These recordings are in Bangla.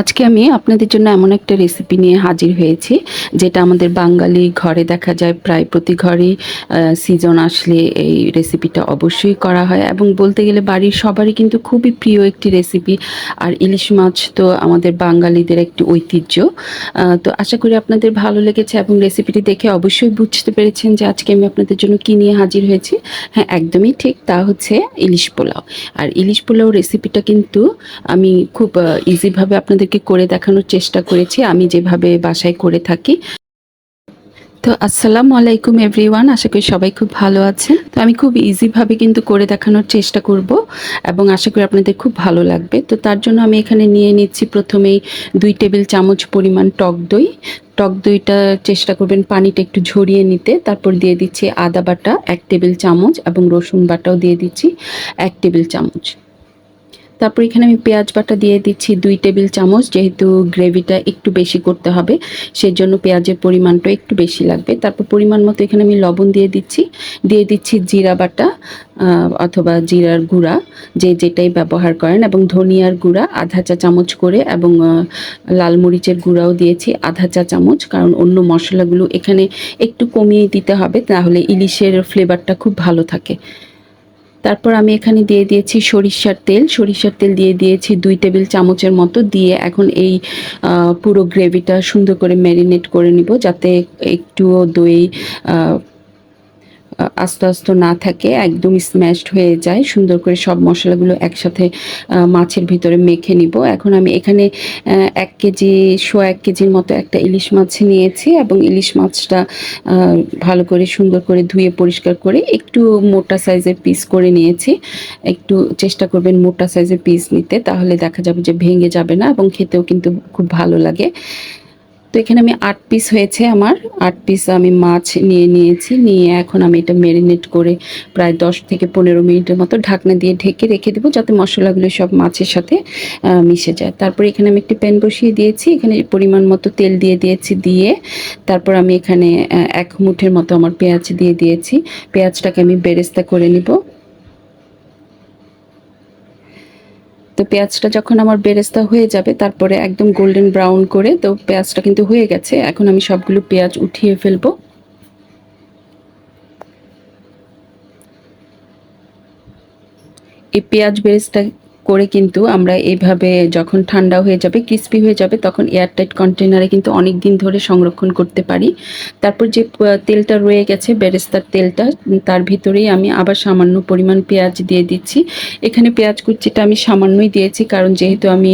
আজকে আমি আপনাদের জন্য এমন একটা রেসিপি নিয়ে হাজির হয়েছি, যেটা আমাদের বাঙালি ঘরে দেখা যায় প্রায় প্রতি ঘরেই সিজন আসলে এই রেসিপিটা অবশ্যই করা হয় এবং বলতে গেলে বাড়ির সবারই কিন্তু খুবই প্রিয় একটি রেসিপি আর ইলিশ মাছ তো আমাদের বাঙালিদের একটি ঐতিহ্য। তো আশা করি আপনাদের ভালো লেগেছে এবং রেসিপিটি দেখে অবশ্যই বুঝতে পেরেছেন যে আজকে আমি আপনাদের জন্য কী নিয়ে হাজির হয়েছি। হ্যাঁ একদমই ঠিক, তা হচ্ছে ইলিশ পোলাও। আর ইলিশ পোলাও রেসিপিটা কিন্তু আমি খুব ইজিভাবে আপনাদেরকে করে দেখানোর চেষ্টা করেছি, আমি যেভাবে বাসায় করে থাকি। তো আসসালামু আলাইকুম এভরিওয়ান, আশা করি সবাই খুব ভালো আছেন। তো আমি খুব ইজিভাবে কিন্তু করে দেখানোর চেষ্টা করব এবং আশা করি আপনাদের খুব ভালো লাগবে। তো তার জন্য আমি এখানে নিয়ে নিচ্ছি প্রথমেই দুই টেবিল চামচ পরিমাণ টক দই। টক দইটা চেষ্টা করবেন পানিটা একটু ঝরিয়ে নিতে। তারপর দিয়ে দিচ্ছি আদা বাটা এক টেবিল চামচ এবং রসুন বাটাও দিয়ে দিচ্ছি এক টেবিল চামচ। তারপর এখানে আমি পেঁয়াজ বাটা দিয়ে দিচ্ছি দুই টেবিল চামচ, যেহেতু গ্রেভিটা একটু বেশি করতে হবে, সেজন্য পেঁয়াজের পরিমাণটা একটু বেশি লাগবে। তারপর পরিমাণ মতো এখানে আমি লবণ দিয়ে দিচ্ছি দিয়ে দিচ্ছি জিরা বাটা অথবা জিরার গুঁড়া, যে যেটাই ব্যবহার করেন, এবং ধনিয়ার গুঁড়া আধা চা চামচ করে, এবং লাল মরিচের গুঁড়াও দিয়েছি আধা চা চামচ, কারণ অন্য মশলাগুলো এখানে একটু কমিয়ে দিতে হবে, তাহলে ইলিশের ফ্লেভারটা খুব ভালো থাকে। তারপর আমি এখানে দিয়ে দিয়েছি সরিষার তেল। সরিষার তেল দিয়ে দিয়েছি দুই টেবিল চামচের মতো। দিয়ে এখন এই পুরো গ্রেভিটা সুন্দর করে ম্যারিনেট করে নিব যাতে একটুও দই আস্তে আস্তে না থাকে, একদম স্ম্যাশড হয়ে যায়। সুন্দর করে সব মশলাগুলো একসাথে মাছের ভিতরে মেখে নিব। এখন আমি এখানে এক কেজি সোয়া এক কেজির মতো একটা ইলিশ মাছ নিয়েছি এবং ইলিশ মাছটা ভালো করে সুন্দর করে ধুয়ে পরিষ্কার করে একটু মোটা সাইজের পিস করে নিয়েছি। একটু চেষ্টা করবেন মোটা সাইজের পিস নিতে, তাহলে দেখা যাবে যে ভেঙে যাবে না এবং খেতেও কিন্তু খুব ভালো লাগে। তো এখানে আমি আট পিস হয়েছে আমার। আট পিস আমি মাছ নিয়ে নিয়েছি। নিয়ে এখন আমি এটা মেরিনেট করে প্রায় দশ থেকে পনেরো মিনিটের মতো ঢাকনা দিয়ে ঢেকে রেখে দেবো যাতে মশলাগুলো সব মাছের সাথে মিশে যায়। তারপর এখানে আমি একটি প্যান বসিয়ে দিয়েছি। এখানে পরিমাণ মতো তেল দিয়ে দিয়েছি দিয়ে তারপর আমি এখানে এক মুঠের মতো আমার পেঁয়াজ দিয়ে দিয়েছি। পেঁয়াজটাকে আমি বেরেস্তা করে নিব। তো পেঁয়াজটা যখন আমার বেরেস্তা হয়ে যাবে, তারপরে একদম গোল্ডেন ব্রাউন করে, তো পেঁয়াজটা কিন্তু হয়ে গেছে। এখন আমি সবগুলো পেঁয়াজ উঠিয়ে ফেলব। এই পেঁয়াজ বেরেস্তা করে কিন্তু আমরা এইভাবে যখন ঠান্ডা হয়ে যাবে ক্রিস্পি হয়ে যাবে, তখন এয়ারটাইট কন্টেনারে কিন্তু অনেক দিন ধরে সংরক্ষণ করতে পারি। তারপর যে তেলটা রয়ে গেছে বেরেস্তার তেলটা, তার ভিতরেই আমি আবার সামান্য পরিমাণ পেঁয়াজ দিয়ে দিচ্ছি। এখানে পেঁয়াজ কুচিটা আমি সামান্যই দিয়েছি, কারণ যেহেতু আমি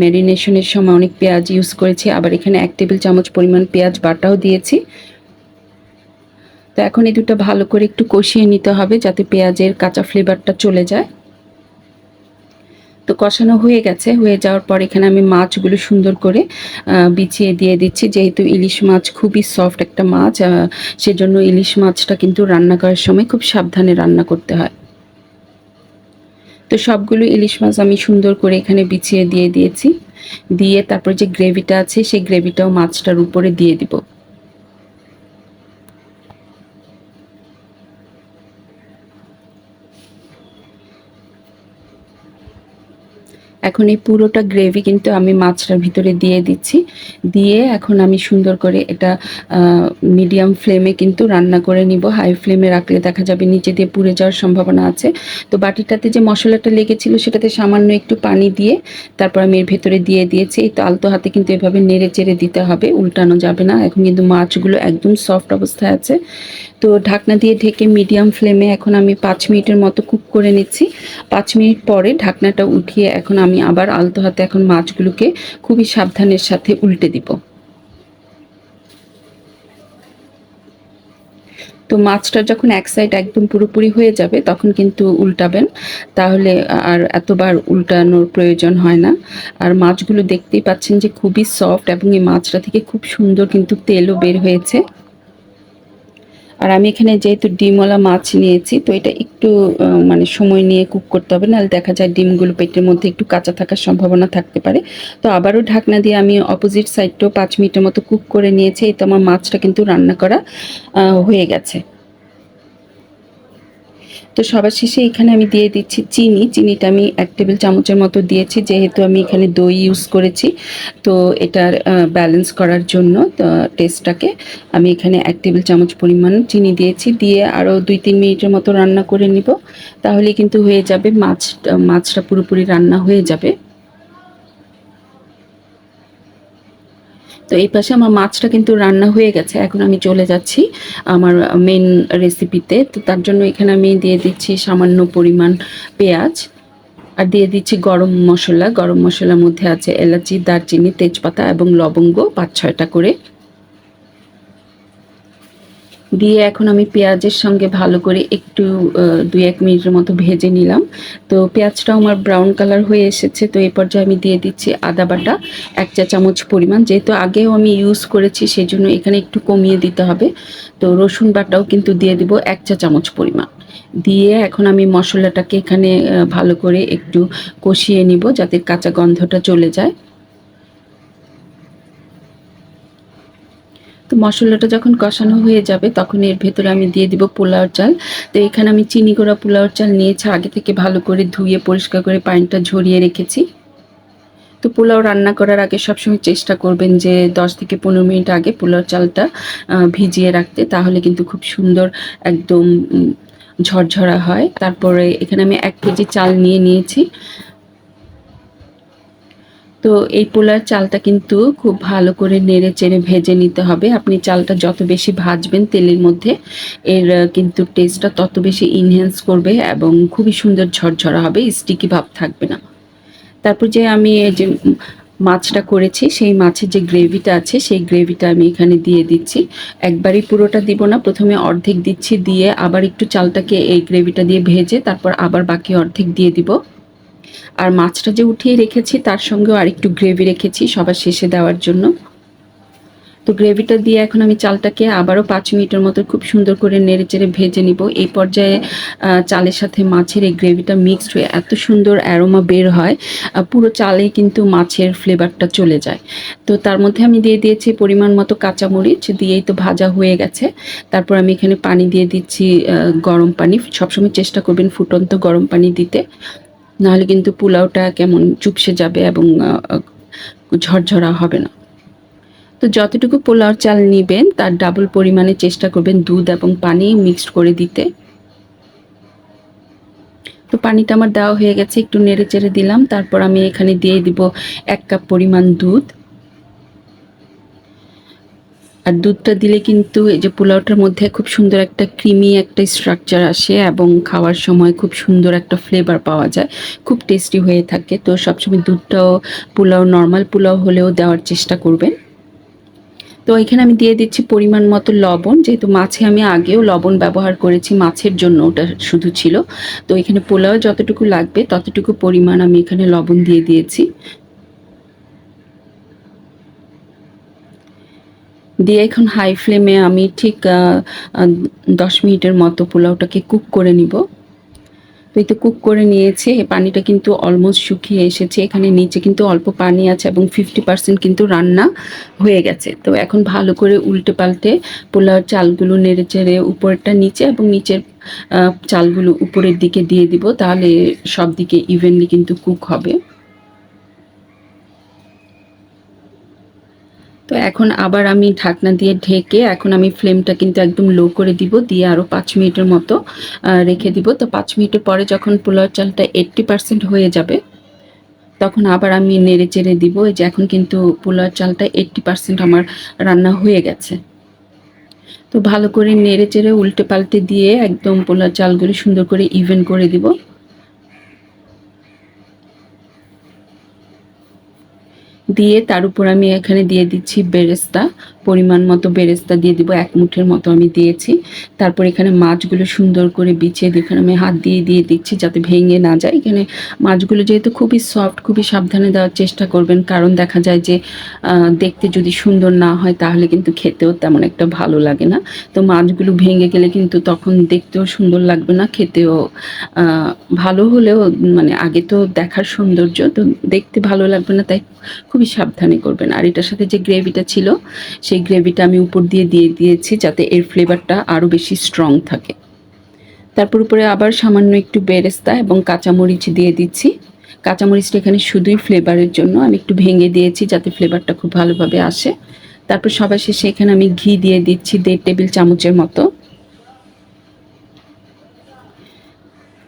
ম্যারিনেশনের সময় অনেক পেঁয়াজ ইউজ করেছি, আবার এখানে এক টেবিল চামচ পরিমাণ পেঁয়াজ বাটাও দিয়েছি। তো এখন এই দুটো ভালো করে একটু কষিয়ে নিতে হবে, যাতে পেঁয়াজের কাঁচা ফ্লেভারটা চলে যায়। তো কষানো হয়ে গেছে। হয়ে যাওয়ার পর এখানে আমি মাছগুলো সুন্দর করে বিছিয়ে দিয়ে দিচ্ছি। যেহেতু ইলিশ মাছ খুবই সফট একটা মাছ সেজন্য ইলিশ মাছটা কিন্তু রান্না করার সময় খুব সাবধানে রান্না করতে হয়। তো সবগুলো ইলিশ মাছ আমি সুন্দর করে এখানে বিছিয়ে দিয়ে দিয়েছি। দিয়ে তারপর যে গ্রেভিটা আছে, সেই গ্রেভিটাও মাছটার উপরে দিয়ে দিব। এখন এই পুরোটা গ্রেভি কিন্তু আমি মাছটার ভিতরে দিয়ে দিচ্ছি। দিয়ে এখন আমি সুন্দর করে এটা মিডিয়াম ফ্লেমে কিন্তু রান্না করে নিব। হাই ফ্লেমে রাখলে দেখা যাবে নিচে দিয়ে পুড়ে যাওয়ার সম্ভাবনা আছে। তো বাটিটাতে যে মশলাটা লেগেছিল সেটাতে সামান্য একটু পানি দিয়ে তারপর আমি এর ভেতরে দিয়ে দিয়েছি। এই তো আলতো হাতে কিন্তু এভাবে নেড়ে চেড়ে দিতে হবে, উল্টানো যাবে না। এখন কিন্তু মাছগুলো একদম সফট অবস্থায় আছে। তো ঢাকনা দিয়ে ঢেকে মিডিয়াম ফ্লেমে এখন আমি পাঁচ মিনিটের মতো কুক করে নিচ্ছি। পাঁচ মিনিট পরে ঢাকনাটা উঠিয়ে এখন আমি আবার আলতো হাতে এখন মাছগুলোকে খুবই সাবধানের সাথে উল্টে দিব। তো মাছটা যখন এক সাইড একদম পুরোপুরি হয়ে যাবে, তখন কিন্তু উল্টাবেন। তাহলে আর এতবার উল্টানোর প্রয়োজন হয় না। আর মাছগুলো দেখতেই পাচ্ছেন যে খুবই সফট এবং এই মাছটা থেকে খুব সুন্দর কিন্তু তেলও বের হয়েছে। আর আমি এখানে যেহেতু ডিমওয়ালা মাছ নিয়েছি, তো এটা একটু মানে সময় নিয়ে কুক করতে হবে, নাহলে দেখা যায় ডিমগুলো পেটের মধ্যে একটু কাঁচা থাকার সম্ভাবনা থাকতে পারে। তো আবারও ঢাকনা দিয়ে আমি অপোজিট সাইডটাও পাঁচ মিনিটের মতো কুক করে নিয়েছি, এই তো আমার মাছটা কিন্তু রান্না করা হয়ে গেছে। তো সবার শেষে এখানে আমি দিয়ে দিচ্ছি চিনি। চিনিটা আমি এক টেবিল চামচের মতো দিয়েছি, যেহেতু আমি এখানে দই ইউজ করেছি। তো এটার ব্যালেন্স করার জন্য টেস্টটাকে আমি এখানে এক টেবিল চামচ পরিমাণ চিনি দিয়েছি। দিয়ে আরও দুই তিন মিনিটের মতো রান্না করে নিব। তাহলে কিন্তু হয়ে যাবে, মাছ, মাছটা পুরোপুরি রান্না হয়ে যাবে। তো এই পাশে আমার মাছটা কিন্তু রান্না হয়ে গেছে। এখন আমি চলে যাচ্ছি আমার মেন রেসিপিতে তো। তার জন্য এখানে আমি দিয়ে দিচ্ছি সামান্য পরিমাণ পেঁয়াজ আর দিয়ে দিচ্ছি গরম মশলা। গরম মশলার মধ্যে আছে এলাচি, দারচিনি, তেজপাতা এবং লবঙ্গ পাঁচ ছয়টা করে। দিয়ে এখন আমি পেঁয়াজের সঙ্গে ভালো করে একটু দুই এক মিনিটের মতো ভেজে নিলাম। তো পেঁয়াজটাও আমার ব্রাউন কালার হয়ে এসেছে, তো এই পর্যায়ে আমি দিয়ে দিচ্ছি আদা বাটা, এক চা চামচ পরিমাণ। যেহেতু আগেও আমি ইউজ করেছি সেই জন্য এখানে একটু কমিয়ে দিতে হবে। তো রসুন বাটাও কিন্তু দিয়ে দিব এক চা চামচ পরিমাণ। দিয়ে এখন আমি মশলাটাকে এখানে ভালো করে একটু কষিয়ে নিব যাতে কাঁচা গন্ধটা চলে যায়। তো মশলাটা যখন কষানো হয়ে যাবে, তখন এর ভেতরে আমি দিয়ে দিব পোলাও চাল। তো এখানে আমি চিনি করা পোলাও চাল নিয়েছি, আগে থেকে ভালো করে ধুয়ে পরিষ্কার করে পানিটা ঝরিয়ে রেখেছি। তো পোলাও রান্না করার আগে সবসময় চেষ্টা করবেন যে দশ থেকে পনেরো মিনিট আগে পোলাও চালটা ভিজিয়ে রাখতে, তাহলে কিন্তু খুব সুন্দর একদম ঝরঝরা হয়। তারপরে এখানে আমি এক কেজি চাল নিয়ে নিয়েছি। তো এই পোলার চালটা কিন্তু খুব ভালো করে নেড়ে চেড়ে ভেজে নিতে হবে। আপনি চালটা যত বেশি ভাজবেন তেলের মধ্যে, এর কিন্তু টেস্টটা তত বেশি ইনহ্যান্স করবে এবং খুবই সুন্দর ঝরঝরা হবে স্টিকি ভাব থাকবে না। তারপর যে আমি এই যে মাছটা করেছি, সেই মাছের যে গ্রেভিটা আছে, সেই গ্রেভিটা আমি এখানে দিয়ে দিচ্ছি। একবারই পুরোটা দিব না, প্রথমে অর্ধেক দিচ্ছি, দিয়ে আবার একটু চালটাকে এই গ্রেভিটা দিয়ে ভেজে তারপর আবার বাকি অর্ধেক দিয়ে দিব। আর মাছটা যে উঠিয়ে রেখেছি, তার সঙ্গেও আরেকটু গ্রেভি রেখেছি সবার শেষে দেওয়ার জন্য। তো গ্রেভিটা দিয়ে এখন আমি চালটাকে আবারও পাঁচ মিনিটের মতো খুব সুন্দর করে নেড়ে চেড়ে ভেজে নিব। এই পর্যায়ে চালের সাথে মাছের এই গ্রেভিটা মিক্সড হয়ে এত সুন্দর অ্যারোমা বের হয় পুরো চালে কিন্তু মাছের ফ্লেভারটা চলে যায়। তো তার মধ্যে আমি দিয়ে দিয়েছি পরিমাণ মতো কাঁচামরিচ, দিয়েই তো ভাজা হয়ে গেছে। তারপর আমি এখানে পানি দিয়ে দিচ্ছি গরম পানি। সবসময় চেষ্টা করবেন ফুটন্ত গরম পানি দিতে। নাহলে কিন্তু পোলাওটা কেমন চুপসে যাবে এবং ঝরঝরা হবে না। তো যতটুকু পোলাওর চাল নেবেন, তার ডাবল পরিমাণে চেষ্টা করবেন দুধ এবং পানি মিক্সড করে দিতে। তো পানিটা আমার দেওয়া হয়ে গেছে, একটু নেড়ে চেড়ে দিলাম। তারপর আমি এখানে দিয়ে দিব এক কাপ পরিমাণ দুধ। আর দুধটা দিলে কিন্তু এই যে পোলাওটার মধ্যে খুব সুন্দর একটা ক্রিমি একটা স্ট্রাকচার আসে এবং খাওয়ার সময় খুব সুন্দর একটা ফ্লেভার পাওয়া যায়, খুব টেস্টি হয়ে থাকে। তো সবসময় দুধটাও পোলাও নর্মাল পোলাও হলেও দেওয়ার চেষ্টা করবেন। তো এখানে আমি দিয়ে দিচ্ছি পরিমাণ মতো লবণ, যেহেতু মাছে আমি আগেও লবণ ব্যবহার করেছি, মাছের জন্য ওটা শুধু ছিল। তো এখানে পোলাও যতটুকু লাগবে ততটুকু পরিমাণ আমি এখানে লবণ দিয়ে দিয়েছি। দিয়ে এখন হাই ফ্লেমে আমি ঠিক দশ মিনিটের মতো পোলাওটাকে কুক করে নিব। তো এই তো কুক করে নিয়েছে পানিটা কিন্তু অলমোস্ট শুকিয়ে এসেছে। এখানে নিচে কিন্তু অল্প পানি আছে এবং ফিফটি পার্সেন্ট কিন্তু রান্না হয়ে গেছে। তো এখন ভালো করে উল্টে পাল্টে পোলাওর চালগুলো নেড়ে চেড়ে উপরটা নিচে এবং নিচের চালগুলো উপরের দিকে দিয়ে দিব, তাহলে সব দিকে ইভেনলি কিন্তু কুক হবে। তো এখন আবার আমি ঢাকনা দিয়ে ঢেকে এখন আমি ফ্লেমটা কিন্তু একদম লো করে দিব, দিয়ে আরও পাঁচ মিনিটের মতো রেখে দিব। তো পাঁচ মিনিটের পরে যখন পোলাও চালটা এইট্টি পার্সেন্ট হয়ে যাবে, তখন আবার আমি নেড়ে চেড়ে দিব। এই যে এখন কিন্তু পোলাও চালটা এইট্টি পার্সেন্ট আমার রান্না হয়ে গেছে। তো ভালো করে নেড়ে চেড়ে উল্টে পাল্টে দিয়ে একদম পোলাও চালগুলি সুন্দর করে ইভেন করে দিব। দিয়ে তার উপর আমি এখানে দিয়ে দিচ্ছি বেরেস্তা। পরিমাণ মতো বেরেস্তা দিয়ে দিব, এক মুঠের মতো আমি দিয়েছি। তারপর এখানে মাছগুলো সুন্দর করে বিছিয়ে এখানে আমি হাত দিয়ে দিয়ে দিচ্ছি যাতে ভেঙে না যায়। এখানে মাছগুলো যেহেতু খুবই সফট খুবই সাবধানে দেওয়ার চেষ্টা করবেন, কারণ দেখা যায় যে দেখতে যদি সুন্দর না হয় তাহলে কিন্তু খেতেও তেমন একটা ভালো লাগে না। তো মাছগুলো ভেঙে গেলে কিন্তু তখন দেখতেও সুন্দর লাগবে না, খেতেও ভালো হলেও মানে আগে তো দেখার সৌন্দর্য, তো দেখতে ভালো লাগবে না, তাই খুবই সাবধানে করবেন। আর এটার সাথে যে গ্রেভিটা ছিল, সেই গ্রেভিটা আমি উপর দিয়ে দিয়ে দিয়েছি যাতে এর ফ্লেভারটা আরও বেশি স্ট্রং থাকে। তারপর উপরে আবার সামান্য একটু বেরেস্তা এবং কাঁচামরিচ দিয়ে দিচ্ছি। কাঁচামরিচটা এখানে শুধুই ফ্লেভারের জন্য আমি একটু ভেঙে দিয়েছি যাতে ফ্লেভারটা খুব ভালোভাবে আসে। তারপর সবার শেষে এখানে আমি ঘি দিয়ে দিচ্ছি দেড় টেবিল চামচের মতো।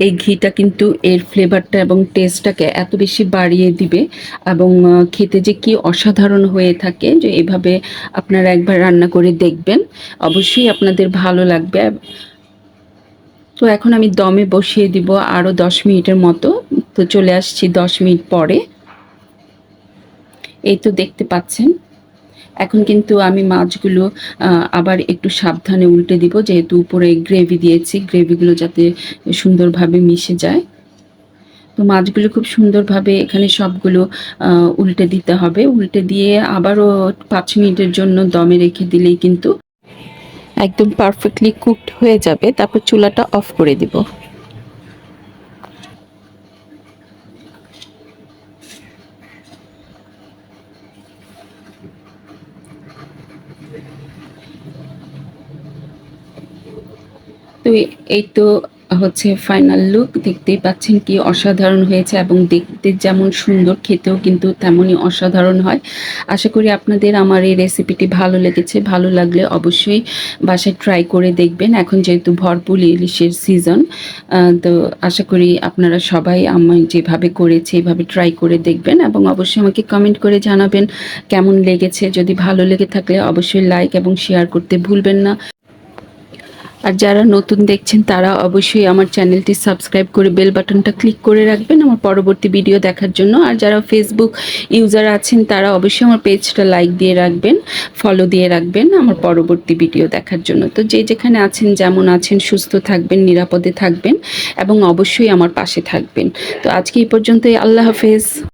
এই ঘিটা কিন্তু এর ফ্লেভারটা এবং টেস্টটাকে এত বেশি বাড়িয়ে দিবে এবং খেতে যে কি অসাধারণ হয়ে থাকে যে এভাবে আপনারা একবার রান্না করে দেখবেন। অবশ্যই আপনাদের ভালো লাগবে। তো এখন আমি দমে বসিয়ে দিব আরও দশ মিনিটের মতো। তো চলে আসছি দশ মিনিট পরে। এই তো দেখতে পাচ্ছেন। এখন কিন্তু আমি মাছগুলো আবার একটু সাবধানে উল্টে দিব, যেহেতু উপরে গ্রেভি দিয়েছি গ্রেভিগুলো যাতে সুন্দরভাবে মিশে যায়। তো মাছগুলো খুব সুন্দরভাবে এখানে সবগুলো উল্টে দিতে হবে। উল্টে দিয়ে আবারও পাঁচ মিনিটের জন্য দমে রেখে দিলেই কিন্তু একদম পারফেক্টলি কুকড হয়ে যাবে। তারপর চুলাটা অফ করে দিব। তো এই তো হচ্ছে ফাইনাল লুক দেখতেই পাচ্ছেন কি অসাধারণ হয়েছে এবং দেখতে যেমন সুন্দর, খেতেও কিন্তু তেমনই অসাধারণ হয়। আশা করি আপনাদের আমার এই রেসিপিটি ভালো লেগেছে, ভালো লাগলে অবশ্যই বাসায় ট্রাই করে দেখবেন। এখন যেহেতু ভরপুর ইলিশের সিজন তো আশা করি আপনারা সবাই আমি যেভাবে করেছে, এভাবে ট্রাই করে দেখবেন এবং অবশ্যই আমাকে কমেন্ট করে জানাবেন কেমন লেগেছে। যদি ভালো লেগে থাকলে অবশ্যই লাইক এবং শেয়ার করতে ভুলবেন না। আর যারা নতুন দেখছেন, তারা অবশ্যই আমার চ্যানেলটি সাবস্ক্রাইব করে বেল বাটনটা ক্লিক করে রাখবেন আমার পরবর্তী ভিডিও দেখার জন্য। আর যারা ফেসবুক ইউজার আছেন, তারা অবশ্যই আমার পেজটা লাইক দিয়ে রাখবেন ফলো দিয়ে রাখবেন আমার পরবর্তী ভিডিও দেখার জন্য। তো যে যেখানে আছেন, যেমন আছেন, সুস্থ থাকবেন, নিরাপদে থাকবেন এবং অবশ্যই আমার পাশে থাকবেন। তো আজকে এই পর্যন্তই, আল্লাহ হাফেজ।